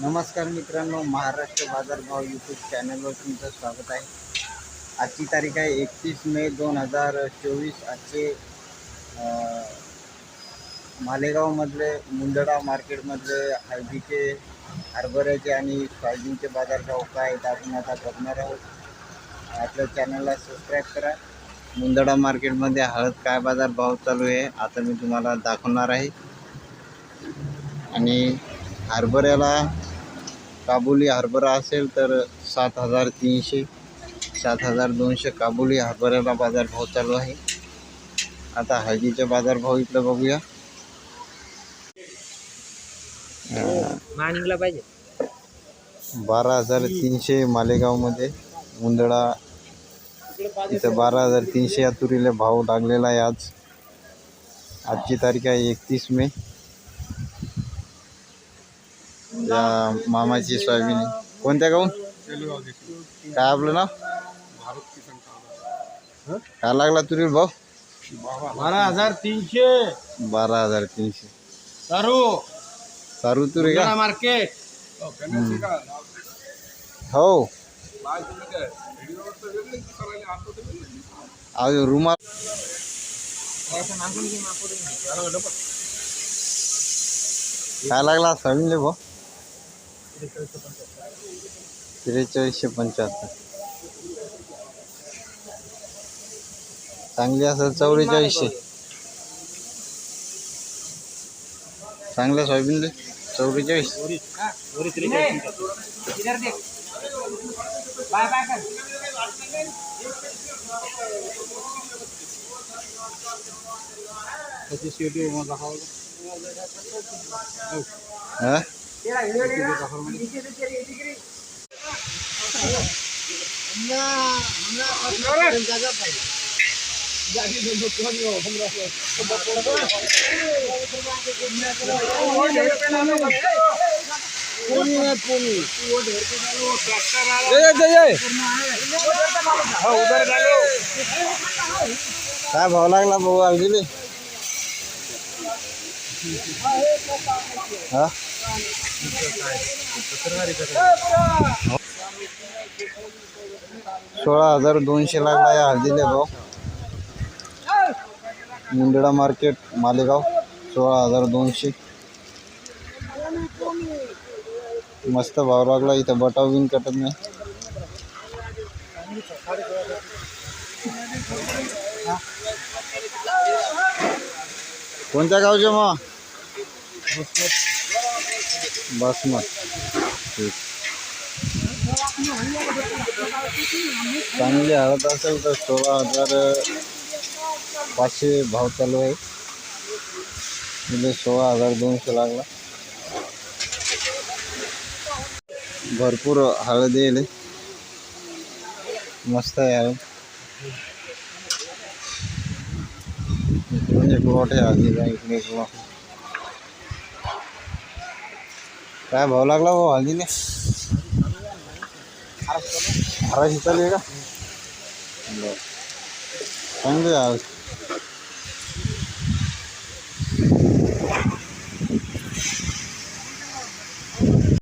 नमस्कार मित्रांनो महाराष्ट्र बाजारभाव यूट्यूब चॅनलवर तुमचं स्वागत आहे. आजची तारीख आहे एकतीस मे दोन हजार चोवीस. आजचे मालेगावमधले मुंदडा मार्केटमधले हळदीचे हरभऱ्याचे आणि सोयाबीनचे बाजारभाव काय आहेत आपण आता बघणार आहोत. आपल्या चॅनलला सबस्क्राईब करा. मुंदडा मार्केटमध्ये हळद काय बाजारभाव चालू आहे आता मी तुम्हाला दाखवणार आहे. आणि हरभऱ्याला काबुली हरभरा असेल तर सात हजार तीनशे सात हजार दोनशे काबुली हरभऱ्याला बाजारभाव चालू आहे. आता हळदीचे बाजारभाव इथलं बघूया. पाहिजे. बारा हजार तीनशे मालेगावमध्ये मुंदडा इथं बारा हजार तीनशे या तुरीला भाव लागलेला आहे आज. आजची तारीख आहे एकतीस मे. मामाची सोयाबीन आहे. कोणत्या गाऊन काय आपलं नाव काय लागला तुरीला भाव बारा हजार तीनशे बारा हजार तीनशे दारू सारू तुरी का मार्केट हो अहो रुमाल काय लागला सोयाबीनले भाऊ त्रेचाळीसशे पंच्याहत्तर. चांगली असेल चौवेचाळीसशे. चांगल्या सोयाबीनले चौवेचाळीस. हा? काय भाव लागला भाऊ अगदी हा? सोळा हजार दोनशे लागला या हळदीले भाव. मुंडडा मार्केट मालेगाव सोळा हजार दोनशे. मस्त भाव लागला इथं बटाव बिन कटत नाही. कोणत्या गावचे मग? बसमत ठीक चांगली हळद असेल तर हज़ार पाचशे भाव चालू आहे म्हणजे सोळा हज़ार दोनशे लागला भरपूर हळद येईल मस्त आहे हळद इकडून एक लॉट काय भाव लागला भाऊ हल्दीने? अकराशे चालू आहे का बरं चांगली